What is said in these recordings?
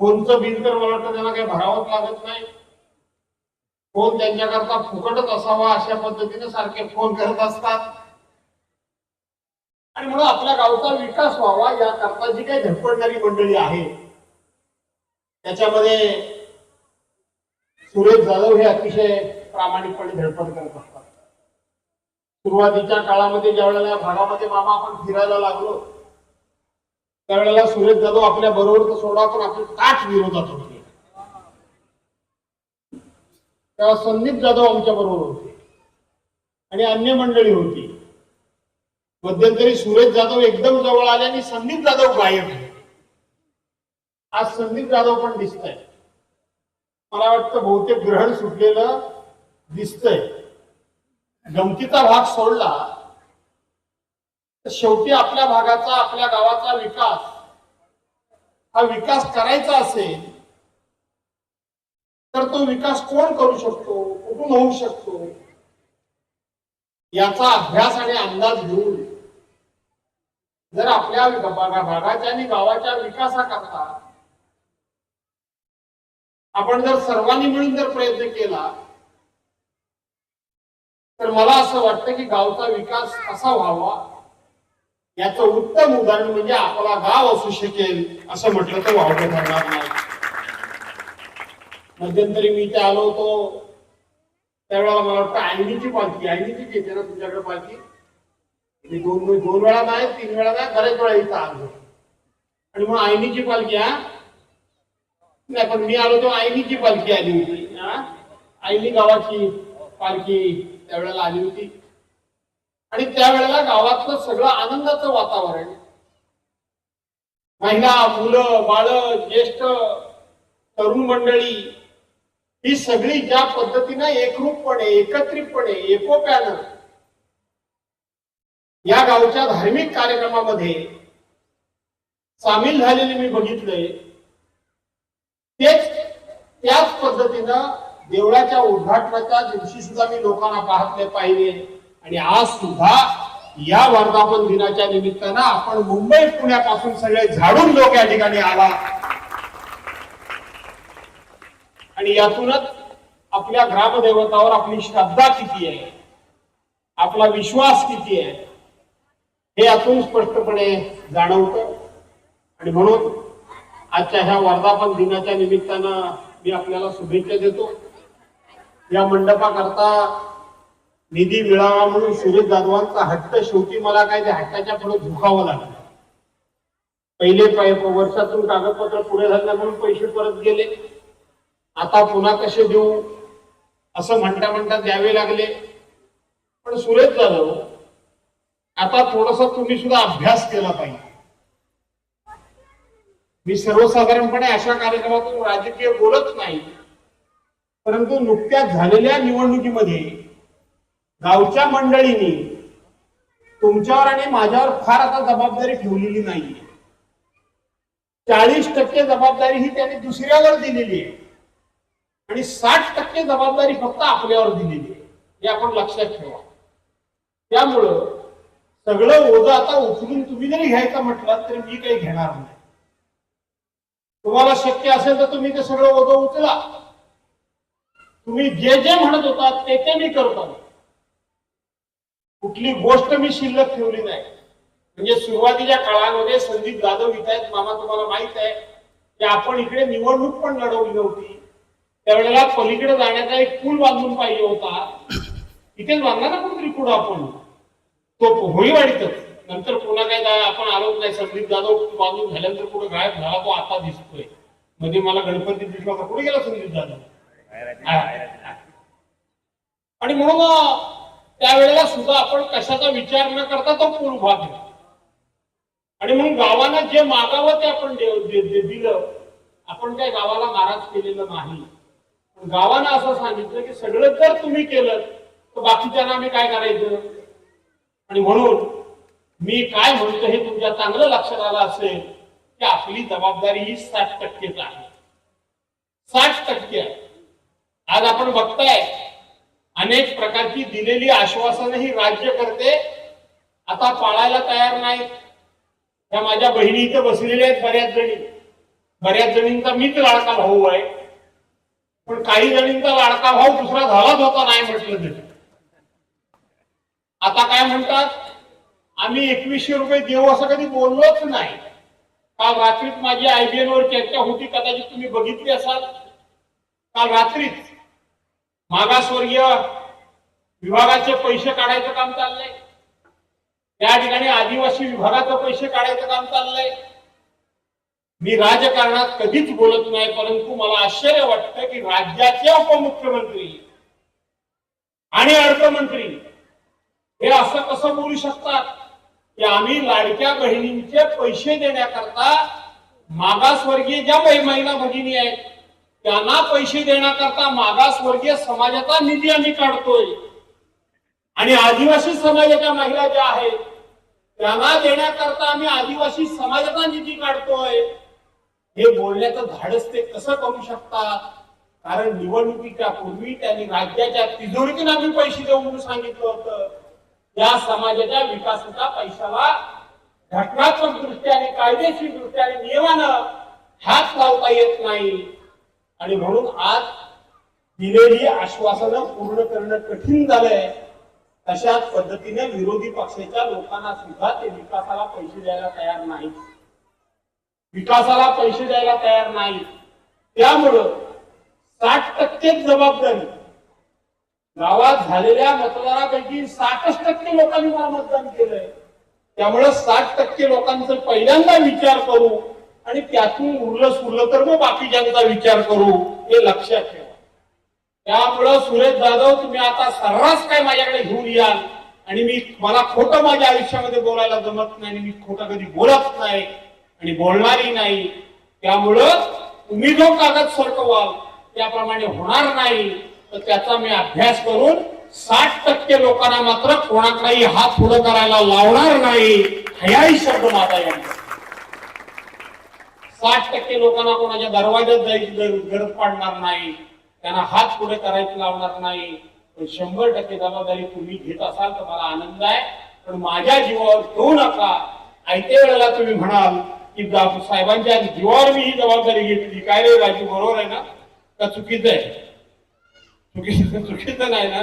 फोनचं बिल तर मला वाटतं त्यांना काही भरावंच लागत नाही. फोन त्यांच्याकरता फुकटच असावा अशा पद्धतीने सारखे फोन करत असतात. आणि म्हणून आपल्या गावचा विकास व्हावा याकरता जी काही धडपडणारी मंडळी आहे. त्याच्यामध्ये सुरेश जाधव हे अतिशय प्रामाणिकपणे धडपड करत असतात. सुरुवातीच्या काळामध्ये ज्या वेळेला या भागामध्ये मामा आपण फिरायला लागलो त्यावेळेला सुरेश जाधव आपल्या बरोबर सोडा पण आपले ताट विरोधात होते. तेव्हा संदीप जाधव आमच्या बरोबर होते. आणि अन्य मंडळी होती. मध्यंतरी सुरेश जाधव एकदम जवळ आले आणि संदीप जाधव गायब आज संदीप जाधव पण दिसत आहे मला वाटतं बहुतेक ग्रहण सुटलेलं दिसतंय. गमतीचा भाग सोडला. शेवटी आपल्या भागाचा आपल्या गावाचा विकास हा विकास करायचा असेल तर तो विकास कोण करू शकतो? कुठून होऊ शकतो? याचा अभ्यास आणि अंदाज घेऊन जर आपल्या भागाच्या आणि गावाच्या विकासाकरता आपण जर सर्वांनी मिळून जर प्रयत्न केला तर मला असं वाटतं की गावचा विकास कसा व्हावा? याचं उत्तम उदाहरण म्हणजे आपला गाव असू शकेल असं म्हटलं तर वावगं ठरणार नाही. मध्यंतरी मी इथे आलो होतो. त्यावेळेला मला वाटतं आयनीची पालखी आयनीची घेते ना तुमच्याकडे पालखी? दोन दोन वेळा नाही तीन वेळा नाही बऱ्याच वेळा इथं आलो. आणि मग आयनीची पालखी हा? नाही पण मी आलो तो आईनीची पालखी आली होती. हा? आईनी गावाची पालखी त्यावेळेला आली होती. आणि त्यावेळेला गावातलं सगळं आनंदाचं वातावरण. महिला मुलं बाळ ज्येष्ठ तरुण मंडळी ही सगळी ज्या पद्धतीनं एकरूपपणे एकत्रितपणे एकोप्यानं या गावच्या धार्मिक कार्यक्रमामध्ये सामील झालेले मी बघितलंय तेच त्याच पद्धतीनं देवळाच्या उद्घाटनाच्या दिवशी सुद्धा मी लोकांना पाहतले पाहिले आणि आज सुद्धा या वर्धापन दिनाच्या निमित्तानं आपण मुंबई पुण्यापासून सगळे झाडून लोक या ठिकाणी आला. आणि यातूनच आपल्या ग्रामदेवतावर आपली श्रद्धा किती आहे? आपला विश्वास किती आहे? हे यातून स्पष्टपणे जाणवतं. आणि म्हणून आजच्या ह्या वर्धापन दिनाच्या निमित्तानं मी आपल्याला शुभेच्छा देतो. या मंडपाकरता निधी मिळावा म्हणून सुरेश जाधवांचा हट्ट शेवटी मला काय त्या हट्टाच्या पुढे झुकावं लागलं. पहिले वर्षातून कागदपत्र पुढे झालं म्हणून पैसे परत गेले. आता पुन्हा कसे देऊ? असं म्हणता म्हणता द्यावे लागले. पण सुरेश जाधव आता थोडस तुम्ही सुद्धा अभ्यास केला पाहिजे. मी सर्वसाधारणपणे अशा कार्यक्रमातून राजकीय बोलत नाही. परंतु नुकत्याच झालेल्या निवडणुकीमध्ये गावच्या मंडळींनी तुमच्यावर आणि माझ्यावर फार आता जबाबदारी ठेवलेली नाहीये. चाळीस टक्के जबाबदारी ही त्यांनी दुसऱ्यावर दिलेली आहे. आणि साठ टक्के जबाबदारी फक्त आपल्यावर दिलेली आहे. हे आपण लक्षात ठेवा. त्यामुळं सगळं ओझं आता उचलून तुम्ही जरी घ्यायचं म्हटलं तरी मी काही घेणार नाही. तुम्हाला शक्य असेल तर तुम्ही ते सगळं ओझं उचला. तुम्ही जे जे म्हणत होता ते ते मी करतो. कुठली गोष्ट मी शिल्लक ठेवली नाही. म्हणजे सुरुवातीच्या काळामध्ये संदीप जाधव इथं आहेत मामा तुम्हाला माहीत आहे की आपण इकडे निवडणूक पण लढवली नव्हती. त्यावेळेला पलीकडे जाण्याचा एक पूल बांधून पाहिजे होता. इथेच बांधला ना कुठेतरी पुढं आपण. तो होळीवाडीतच. नंतर पुन्हा काय जा- आपण आलोच नाही. संदीप जाधव बांधून झाल्यानंतर पुढे गायब झाला तो आता दिसतोय. मध्ये मला गणपती दिसला होता. कुठे गेला संदीप जाधव? आणि म्हणून त्यावेळेला सुद्धा आपण कशाचा विचार न करता तो पूल उभा केला आणि म्हणून गावाला जे मागावं ते आपण दे- दिलं. आपण काय गावाला नाराज केलेलं नाही. पण गावानं असं सांगितलं की सगळं जर तुम्ही केलं तर बाकीच्यांना आम्ही काय करायचं? आणि म्हणून मी काय म्हणतो हे तुमच्या चांगलं लक्षात आलं असेल की आपली जबाबदारी ही साठ टक्केच आहे. साठ टक्के. आहे आज आपण बघताय अनेक प्रकारची दिलेली आश्वासनं ही राज्य करते. आता पाळायला तयार नाही त्या माझ्या बहिणी इथं बसलेल्या आहेत बऱ्याच जणी. बऱ्याच जणींचा मीच लाडका भाऊ आहे. पण काही जणींचा लाडका भाऊ दुसरा झालाच होता नाही म्हटलं तरी. आता काय म्हणतात? आम्ही एकवीसशे रुपये देऊ असं कधी बोललोच नाही. काल रात्रीत माझी आयबीएन वर चर्चा होती कदाचित तुम्ही बघितली असाल. काल रात्रीच मागासवर्गीय विभागाचे पैसे काढायचं काम चाललंय. त्या ठिकाणी आदिवासी विभागाचं पैसे काढायचं काम चाललंय. मी राजकारणात कधीच बोलत नाही परंतु मला आश्चर्य वाटतं की राज्याचे उपमुख्यमंत्री आणि अर्थमंत्री हे असं कसं बोलू शकतात? की आम्ही लाडक्या बहिणींचे पैसे देण्याकरता मागासवर्गीय ज्या महिला भगिनी आहेत त्यांना पैसे देण्याकरता मागासवर्गीय समाजाचा निधी आम्ही काढतोय. आणि आदिवासी समाजाच्या महिला ज्या आहेत त्यांना देण्याकरता आम्ही आदिवासी समाजाचा निधी काढतोय. हे बोलण्याचं धाडस ते कसं करू शकतात? कारण निवडणुकीच्या पूर्वी त्यांनी राज्याच्या तिजोरीतून आम्ही पैसे देऊ म्हणून सांगितलं होतं. या समाजाच्या विकासाचा पैशाला घटनात्मक दृष्ट्याने कायदेशीर दृष्ट्याने नियमानं हात लावता येत नाही. आणि म्हणून आज दिलेली आश्वासनं पूर्ण करणं कठीण झालंय तशाच पद्धतीने विरोधी पक्षाच्या लोकांना सुद्धा ते विकासाला पैसे द्यायला तयार नाहीत. विकासाला पैसे द्यायला तयार नाही त्यामुळं साठ टक्केच जबाबदारी. गावात झालेल्या मतदारापैकी साठच टक्के लोकांनी मला मतदान केलंय. त्यामुळं साठ टक्के लोकांचा पहिल्यांदा विचार करू आणि त्यातून उरलं सुरलं तर मग बाकीच्यांचा विचार करू हे लक्षात ठेवा. त्यामुळं सुरेश जाधव तुम्ही आता सर्रास काय माझ्याकडे घेऊन याल आणि मी मला खोटं माझ्या आयुष्यामध्ये बोलायला जमत नाही आणि मी खोटं कधी बोलत नाही आणि बोलणारही नाही. त्यामुळं तुम्ही जो कागद सरकवाल त्याप्रमाणे होणार नाही. तर त्याचा मी अभ्यास करून साठ टक्के लोकांना मात्र कोणाकडेही हात पुढे करायला लावणार नाही. हाही शब्द माझा यांचा. साठ टक्के लोकांना कोणाच्या दरवाज्यात जायची गरज पडणार नाही. त्यांना हात पुढे करायची लावणार नाही. पण शंभर टक्के जबाबदारी तुम्ही घेत असाल तर मला आनंद आहे. पण माझ्या जीवावर ठेवू नका. ऐत्या वेळेला तुम्ही म्हणाल की साहेबांच्या जीवावर मी ही जबाबदारी घेतली. काय रे राजू बरोबर आहे ना? का चुकीचं आहे? चुकीचं चुकीचं नाही ना?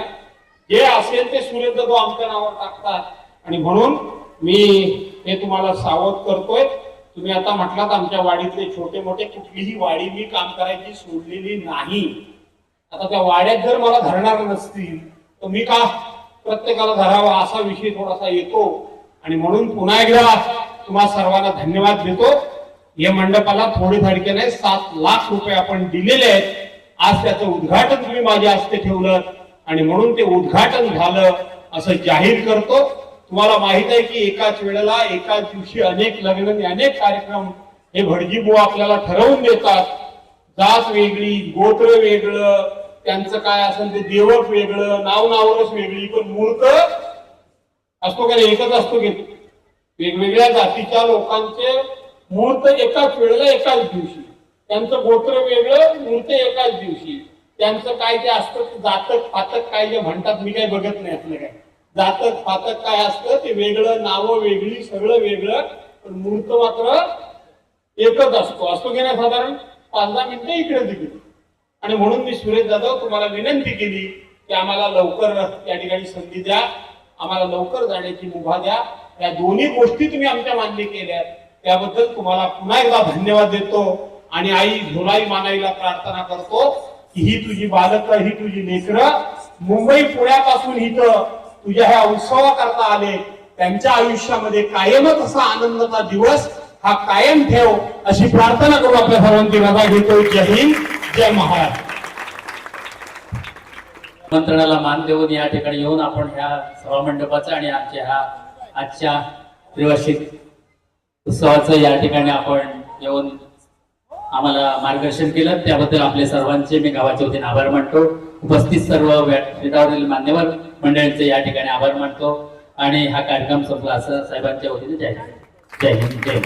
जे असेल ते सुरेंद्र तो आमच्या नावावर टाकतात. आणि म्हणून मी हे तुम्हाला सावध करतोय. तुम्ही आता म्हटलात आमच्या वाडीतले छोटे मोठे कुठलीही वाडी मी काम करायची सोडलेली नाही. आता त्या वाड्यात जर मला धरणार नसतील तर मी का प्रत्येकाला धरावा असा विषय थोडासा येतो. आणि म्हणून पुन्हा एकदा तुम्हा सर्वांना धन्यवाद देतो. या मंडपाला थोडे धडकेने सात लाख रुपये आपण दिलेले आहेत. आज त्याचं उद्घाटन तुम्ही माझ्या हस्ते ठेवलं आणि म्हणून ते उद्घाटन झालं असं जाहीर करतो. तुम्हाला माहीत आहे की एकाच वेळेला एकाच दिवशी अनेक लग्न आणि अनेक कार्यक्रम हे भटजीबुवा आपल्याला ठरवून देतात. जात वेगळी गोत्र वेगळं त्यांचं काय असेल ते देवक वेगळं नाव नावरच वेगळी पण मूर्त असतो का नाही? एकच असतो की वेगवेगळ्या जातीच्या लोकांचे मूर्त एकाच वेळेला एकाच दिवशी. त्यांचं गोत्र वेगळं मूर्त एकाच दिवशी. त्यांचं काय ते असतं जातक पातक काय जे म्हणतात मी काही बघत नाही असलं काय. जातक फातक काय असतं? ते वेगळं नावं वेगळी सगळं वेगळं पण मूर्त मात्र एकच असतो. असतो की नाही साधारण? पाच दहा मिनिटं इकडे तिकडे. आणि म्हणून मी सुरेश जाधव तुम्हाला विनंती केली की आम्हाला लवकर या ठिकाणी संधी द्या. आम्हाला लवकर जाण्याची मुभा द्या. या दोन्ही गोष्टी तुम्ही आमच्या मान्य केल्या. त्याबद्दल तुम्हाला पुन्हा एकदा धन्यवाद देतो. आणि आई झोलाई मानाईला प्रार्थना करतो की ही तुझी बालक ही तुझी लेकरं मुंबई पुण्यापासून इथं तुझ्या ह्या उत्सवाकरता आले त्यांच्या आयुष्यामध्ये कायमच असा आनंदाचा दिवस हा कायम ठेव अशी प्रार्थना करू आपल्या सर्वांची. रजा घेतो जय हिंद. जय महाराज. मंत्रणाला मान देऊन या ठिकाणी येऊन आपण ह्या सभामंडपाचं आणि आमच्या ह्या आजच्या त्रिवार्षिक उत्सवाचं या ठिकाणी आपण येऊन आम्हाला मार्गदर्शन केलं. त्याबद्दल आपले सर्वांचे मी गावाच्या वतीने आभार मानतो. उपस्थित सर्व व्यासपीठावरील मान्यवर मंडळींचे या ठिकाणी आभार मानतो. आणि हा कार्यक्रम संपला असं साहेबांच्या वतीने जय जय हिंद. जय हिंद.